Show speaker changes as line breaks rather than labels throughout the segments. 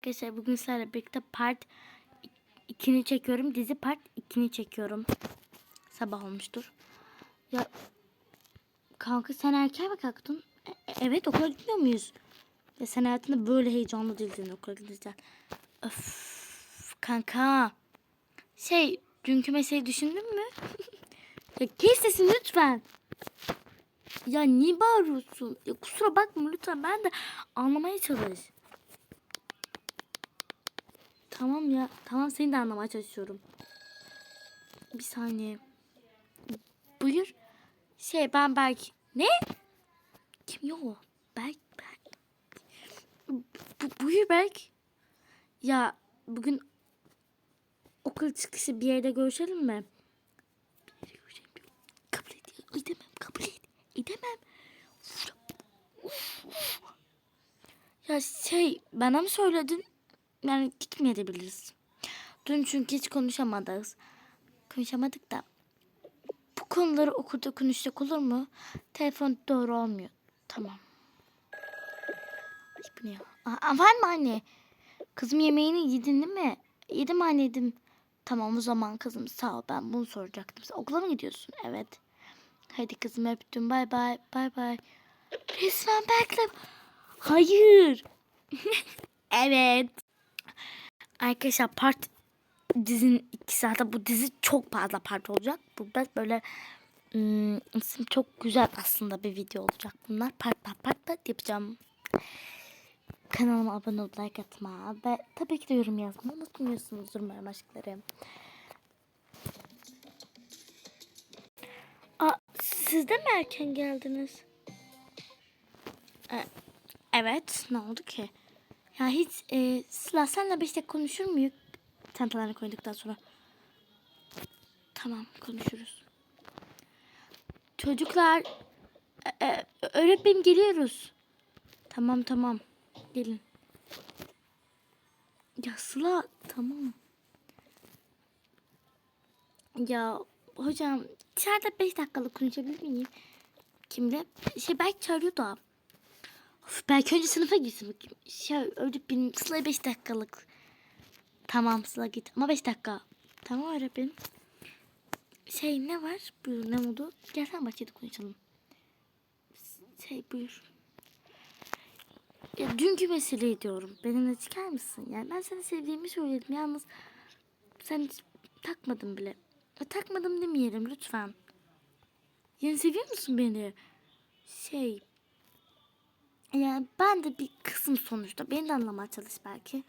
Arkadaşlar bugün sizlerle birlikte part 2'ni çekiyorum. Dizi part 2'ni çekiyorum. Sabah olmuştur. Ya kanka sen erken mi kalktın? E- e- evet okula gitmiyor muyuz? Ya sen hayatında böyle heyecanlı değildin okula gidince. Öf kanka. Şey dünkü meseleyi düşündün mü? ya kes sesini lütfen. Ya niye bağırıyorsun? Ya kusura bakma lütfen ben de anlamaya çalış. Tamam ya. Tamam seni de anlamaya çalışıyorum. Bir saniye. Buyur. Şey ben Berk. Ne? Kim o? Berk. Berk. Bu, buyur Berk. Ya bugün okul çıkışı bir yerde görüşelim mi? Kabul et. Edemem. Kabul et. Edemem. Ya şey bana mı söyledin? Yani gitmeyebiliriz. Dün çünkü hiç konuşamadık. Konuşamadık da. Bu konuları okulda konuşacak olur mu? Telefon doğru olmuyor. Tamam. Ya? Aa, var mı anne? Kızım yemeğini yedin değil mi? Yedim anne yedim. Tamam o zaman kızım sağ ol ben bunu soracaktım. Sen okula mı gidiyorsun? Evet. Hadi kızım öptüm bay bay bay bay. Resmen bekle. Hayır. evet. Arkadaşlar part dizinin iki saate bu dizi çok fazla part olacak. Burada böyle ım, isim çok güzel aslında bir video olacak bunlar. Part part part part yapacağım. Kanalıma abone olup like atma ve tabii ki de yorum yazmayı unutmuyorsunuz umarım aşklarım. Aa, siz de mi erken geldiniz? E, evet ne oldu ki? Ya hiç e, Sıla senle beş dakika konuşur muyuz? Çantalarını koyduktan sonra. Tamam konuşuruz. Çocuklar e, e, öğretmenim geliyoruz. Tamam tamam gelin. Ya Sıla tamam. Ya hocam dışarıda beş dakikalık konuşabilir miyim? Kimle? Şey belki çağırıyor da. Belki önce sınıfa gitsin bakayım. Şey öğretmenim Sıla 5 dakikalık. Tamam Sıla git ama 5 dakika. Tamam öğretmenim. Şey ne var? Buyur ne oldu? Gel sen bahçede konuşalım. Şey buyur. Ya dünkü meseleyi diyorum. Benimle çıkar mısın? Yani ben seni sevdiğimi söyledim. Yalnız sen hiç takmadın bile. Ya, takmadım demeyelim lütfen. Yani seviyor musun beni? Şey yani ben de bir kızım sonuçta. Beni de anlamaya çalış belki.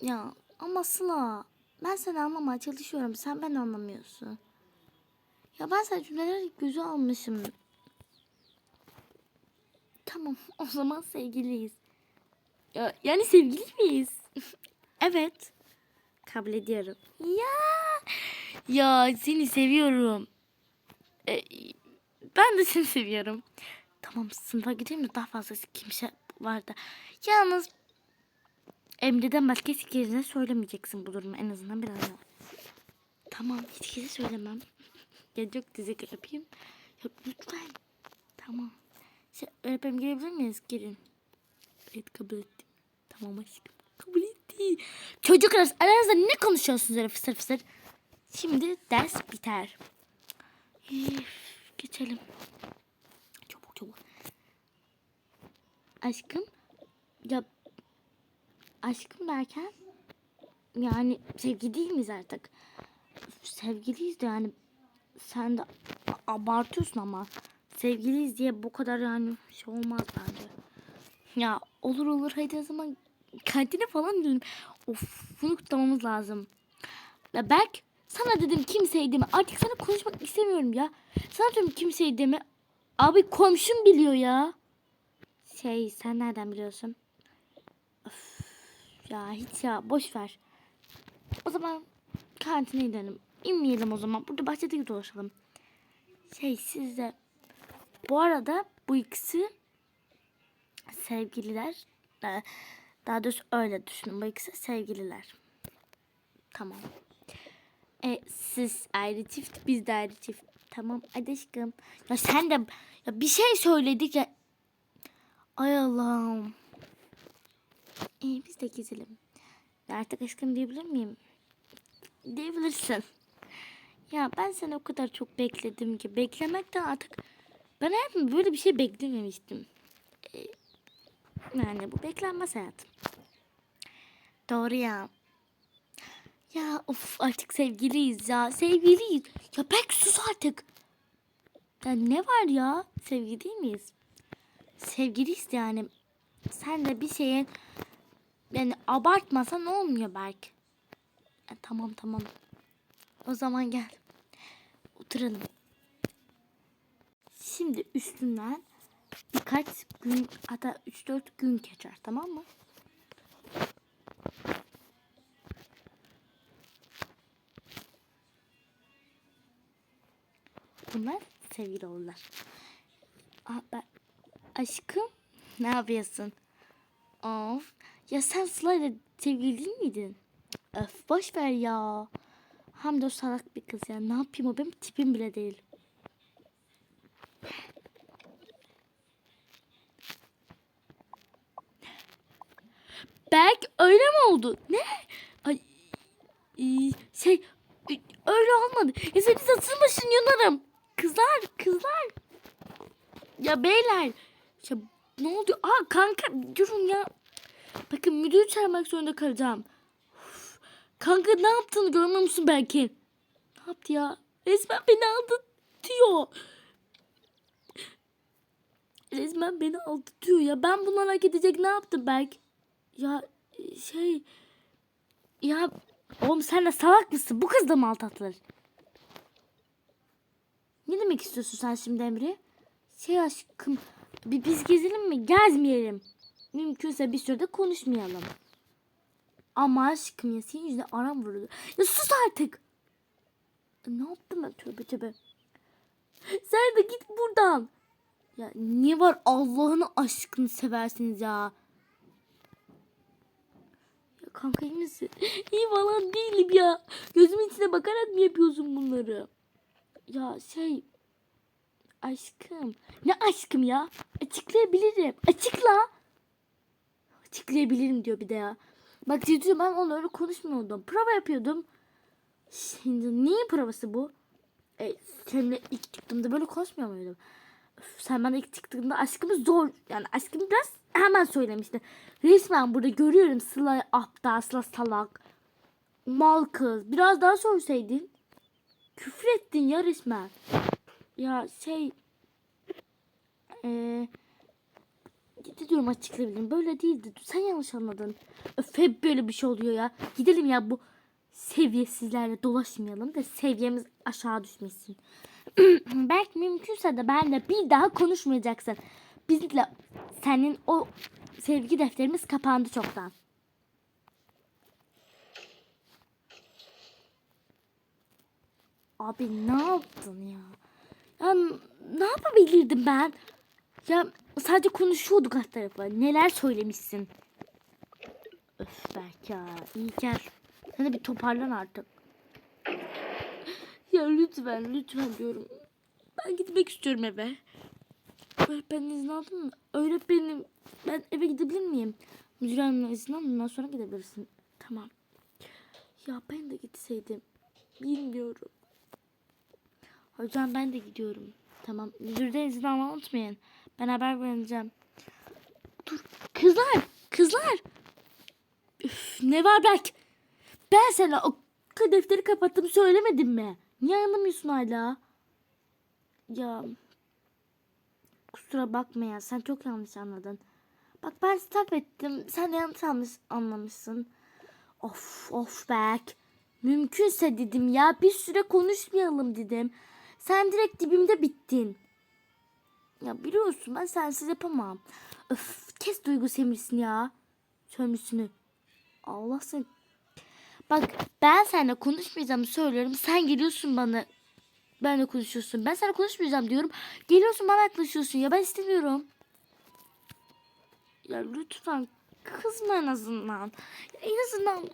Ya ama Sıla ben seni anlamaya çalışıyorum. Sen beni anlamıyorsun. Ya ben sen cümleleri göze almışım. Tamam o zaman sevgiliyiz. Ya, yani sevgili miyiz? evet. Kabul ediyorum. Ya ya seni seviyorum. E, ben de seni seviyorum. Tamam sınıfa gideyim de daha fazla kimse vardı. Yalnız Emre'den başka hiç kimseye söylemeyeceksin bu durumu en azından biraz daha. Tamam hiç kimse söylemem. ya çok dizi yapayım. Ya lütfen. Tamam. Şey, öğretmenim girebilir miyiz? Girin. Evet kabul ettim. Tamam aşkım. Kabul etti. Çocuk arası aranızda ne konuşuyorsunuz öyle fısır fısır? Şimdi ders biter. Üf, geçelim. Aşkım ya aşkım derken yani sevgi değil miyiz artık? Sevgiliyiz de yani sen de abartıyorsun ama sevgiliyiz diye bu kadar yani şey olmaz bence. Ya olur olur hadi o zaman kantine falan gidelim. Of bunu kutlamamız lazım. Ya Berk sana dedim kimseye deme. Artık sana konuşmak istemiyorum ya. Sana diyorum kimseye deme. Abi komşum biliyor ya. Şey sen nereden biliyorsun? Öf, ya hiç ya boş ver. O zaman kantine gidelim. İnmeyelim o zaman. Burada bahçede dolaşalım. Şey siz de bu arada bu ikisi sevgililer. Daha doğrusu öyle düşünün. Bu ikisi sevgililer. Tamam. E, siz ayrı çift, biz de ayrı çift. Tamam hadi aşkım. Ya sen de ya bir şey söyledik ya. Ay Allah'ım. İyi biz de gezelim. Artık aşkım diyebilir miyim? Diyebilirsin. Ya ben seni o kadar çok bekledim ki beklemekten artık ben hayatımda böyle bir şey beklememiştim. Ee, yani bu beklenmez hayatım. Doğru ya. Ya of artık sevgiliyiz ya. Sevgiliyiz. Ya belki sus artık. Ya ne var ya? Sevgili değil miyiz? Sevgiliyiz yani. Sen de bir şeyin yani abartmasan olmuyor belki. Ya, tamam tamam. O zaman gel. Oturalım. Şimdi üstünden birkaç gün hatta 3-4 gün geçer tamam mı? Bunlar sevgili olurlar. Aa, ben... Aşkım ne yapıyorsun? Of. Ya sen Sıla'yla sevgili değil miydin? Öf boş ver ya. Hem de salak bir kız ya. Ne yapayım o benim tipim bile değil. Berk öyle mi oldu? Ne? Ay, ee, şey e, öyle olmadı. Ya sen satılmasın yanarım. Kızlar kızlar. Ya beyler. Ya ne oldu? Aa kanka durun ya. Bakın müdürü çağırmak zorunda kalacağım. Uf, kanka ne yaptığını görmüyor musun belki? Ne yaptı ya? Resmen beni aldatıyor. Resmen beni aldatıyor ya. Ben bundan hak edecek ne yaptım Berk? Ya şey... Ya oğlum sen de salak mısın? Bu kız da mı aldatılır? Ne demek istiyorsun sen şimdi Emre? Şey aşkım bir biz gezelim mi? Gezmeyelim. Mümkünse bir sürede konuşmayalım. Ama aşkım ya senin yüzüne aram vurdu. Ya sus artık. Ne yaptım ben tövbe tövbe. Sen de git buradan. Ya ne var Allah'ını aşkını seversiniz ya. Ya kanka iyi misin? İyi falan değilim ya. Gözümün içine bakarak mı yapıyorsun bunları? Ya şey aşkım. Ne aşkım ya? Açıklayabilirim. Açıkla. Açıklayabilirim diyor bir de ya. Bak diyor ben onunla öyle konuşmuyordum. Prova yapıyordum. Şimdi neyin provası bu? E, seninle ilk çıktığımda böyle konuşmuyor muydum? Öf, sen bana ilk çıktığında aşkımı zor yani aşkımı biraz hemen söylemişti. Resmen burada görüyorum Sıla aptal, Sıla salak. Mal kız. Biraz daha sorsaydın. Küfür ettin ya resmen. Ya şey eee Gidiyorum açıklayabilirim. Böyle değildi. Sen yanlış anladın. Öf hep böyle bir şey oluyor ya. Gidelim ya bu seviyesizlerle dolaşmayalım da seviyemiz aşağı düşmesin. Belki mümkünse de benle bir daha konuşmayacaksın. Bizle senin o sevgi defterimiz kapandı çoktan. Abi ne yaptın ya? Ya ne yapabilirdim ben? Ya sadece konuşuyorduk alt tarafa. Neler söylemişsin? Öf Berk ya. İlker. Sen de bir toparlan artık. Ya lütfen lütfen diyorum. Ben gitmek istiyorum eve. Öğretmen izin aldın mı? Öğretmenim ben eve gidebilir miyim? Müdür hanımla izin al ondan sonra gidebilirsin. Tamam. Ya ben de gitseydim. Bilmiyorum. Hocam ben de gidiyorum. Tamam. Müdürden izin almayı unutmayın. Ben haber vereceğim. Dur. Kızlar. Kızlar. Üf, ne var Berk? Ben sana o defteri kapattım söylemedim mi? Niye anlamıyorsun hala? Ya kusura bakma ya sen çok yanlış anladın. Bak ben stop ettim. Sen yanlış anlamış, anlamışsın. Of of Berk. Mümkünse dedim ya bir süre konuşmayalım dedim. Sen direkt dibimde bittin. Ya biliyorsun ben sensiz yapamam. Öf kes duygu semirsin ya. Sömürsünü. Allah sen. Bak ben seninle konuşmayacağımı söylüyorum. Sen geliyorsun bana. Benle konuşuyorsun. Ben seninle konuşmayacağım diyorum. Geliyorsun bana yaklaşıyorsun ya ben istemiyorum. Ya lütfen kızma en azından. Ya en azından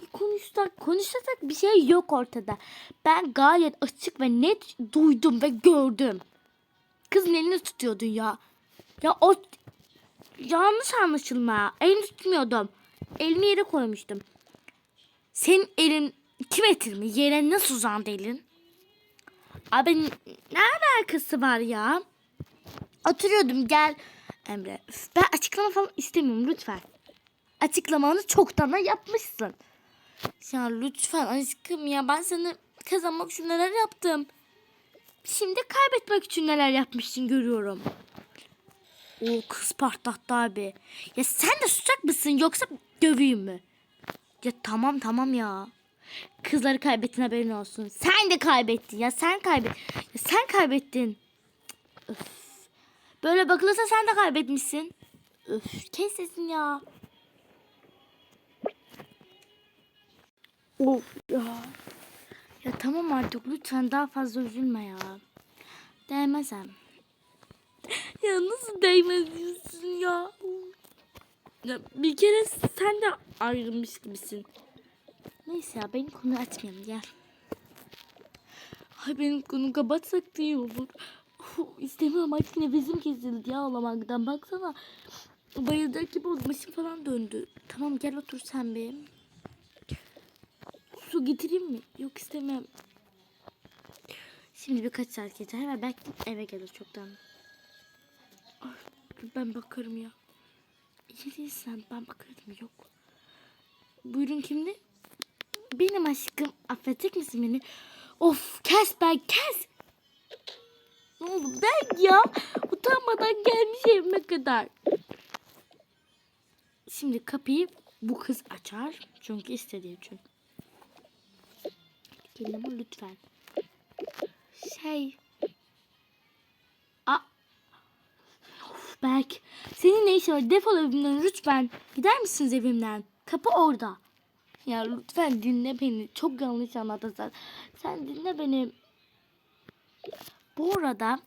bir konuşsak, konuşsak bir şey yok ortada. Ben gayet açık ve net duydum ve gördüm. Kızın elini tutuyordun ya. Ya o yanlış anlaşılma. Elini tutmuyordum. Elimi yere koymuştum. Senin elin 2 metre mi? Yere nasıl uzandı elin? Abi ne alakası var ya? Oturuyordum gel. Emre ben açıklama falan istemiyorum lütfen. Açıklamanı çoktan yapmışsın. Ya lütfen aşkım ya ben seni kazanmak için neler yaptım. Şimdi kaybetmek için neler yapmışsın görüyorum. O kız patlattı abi. Ya sen de susacak mısın yoksa döveyim mi? Ya tamam tamam ya. Kızları kaybettin haberin olsun. Sen de kaybettin ya sen kaybet. Ya sen kaybettin. Öf. Böyle bakılırsa sen de kaybetmişsin. Öf kes sesini ya. Of ya. Ya tamam artık lütfen daha fazla üzülme ya. Değmezem. Ya nasıl değmez diyorsun ya? Ya bir kere sen de ayrılmış gibisin. Neyse ya benim konuyu açmayalım gel. Ay benim konu kapatsak da iyi olur. İstemiyorum artık nefesim kesildi ya ağlamaktan. Baksana bayılacak gibi oldum. Başım falan döndü. Tamam gel otur sen bir. Su getireyim mi? Yok istemem. Şimdi birkaç saat geçer ve belki eve gelir çoktan. Ay, ben bakarım ya. İyi değilsen ben bakarım yok. Buyurun kimdi? Benim aşkım affedecek misin beni? Of kes ben kes. Ne oldu ben ya? Utanmadan gelmiş evime kadar. Şimdi kapıyı bu kız açar. Çünkü istediği için. Gelin ama lütfen. Şey. A of Berk. Senin ne işin var? Defol evimden lütfen. Gider misiniz evimden? Kapı orada. Ya lütfen dinle beni. Çok yanlış anladın sen. Sen dinle beni. Bu arada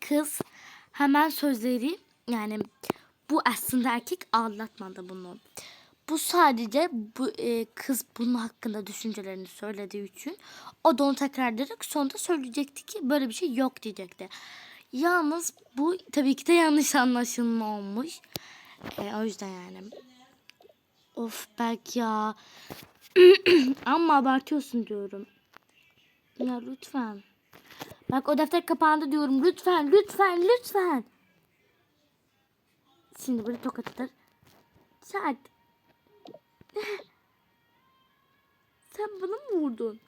kız hemen sözleri yani bu aslında erkek anlatmadı bunu. Bu sadece bu e, kız bunun hakkında düşüncelerini söylediği için o da onu tekrar ederek sonunda söyleyecekti ki böyle bir şey yok diyecekti. Yalnız bu tabii ki de yanlış anlaşılma olmuş. E, o yüzden yani. Of belki ya. Ama abartıyorsun diyorum. Ya lütfen. Bak o defter kapandı diyorum. Lütfen, lütfen, lütfen. Şimdi böyle tokat atar. Saat. Sen bana mı vurdun?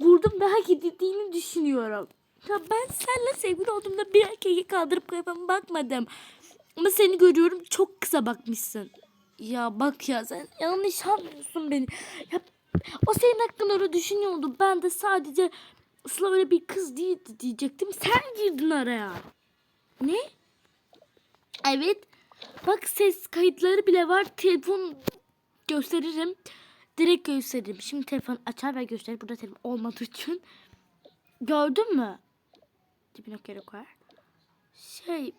Vurdum ve hak edildiğini düşünüyorum. Ya ben seninle sevgili olduğumda bir erkeği kaldırıp kafama bakmadım. Ama seni görüyorum çok kısa bakmışsın. Ya bak ya sen yanlış anlıyorsun beni. Ya o senin hakkında öyle düşünüyordu. Ben de sadece Sıla öyle bir kız değildi diyecektim. Sen girdin araya. Ne? Evet. Bak ses kayıtları bile var. Telefon gösteririm. Direkt gösteririm. Şimdi telefon açar ve gösterir. Burada telefon olmadığı için. Gördün mü? Dibine kere koyar. Şey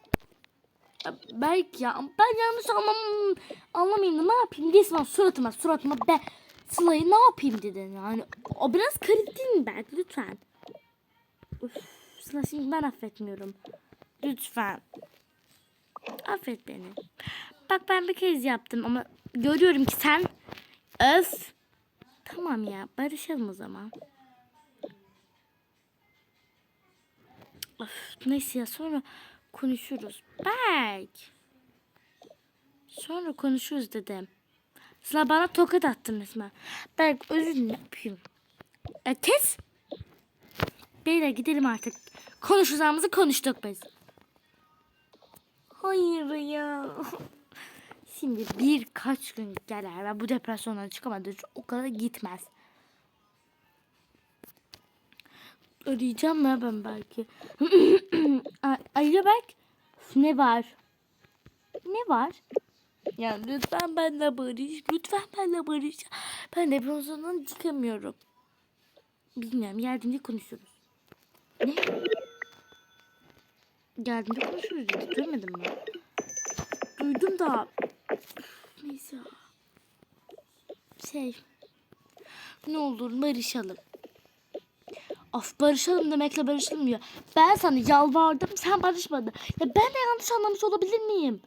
ya belki ya ben yanlış anlam anlamayayım da ne yapayım resmen suratıma suratıma ben Sıla'yı ne yapayım dedin yani o biraz mi belki lütfen Üf, Sıla şimdi ben affetmiyorum lütfen affet beni bak ben bir kez yaptım ama görüyorum ki sen öf tamam ya barışalım o zaman Of, neyse ya sonra konuşuruz. Berk. Sonra konuşuruz dedim. Sıla bana tokat attın resmen. Berk özür dilerim. E, kes. Beyler gidelim artık. Konuşacağımızı konuştuk biz. Hayır ya. Şimdi birkaç gün gelir ve bu depresyondan çıkamadığı için o kadar gitmez. Arayacağım ya ben belki. Alo Berk. Ne var? Ne var? Ya lütfen benimle barış. Lütfen benimle barış. Ben depresyondan çıkamıyorum. Bilmiyorum. Geldiğinde konuşuruz. Ne? Geldiğinde konuşuruz dedi. Duymadın mı? Duydum da. Neyse. Şey. Ne olur barışalım. Of barışalım demekle barışılmıyor. Ben sana yalvardım sen barışmadın. Ya ben de yanlış anlamış olabilir miyim?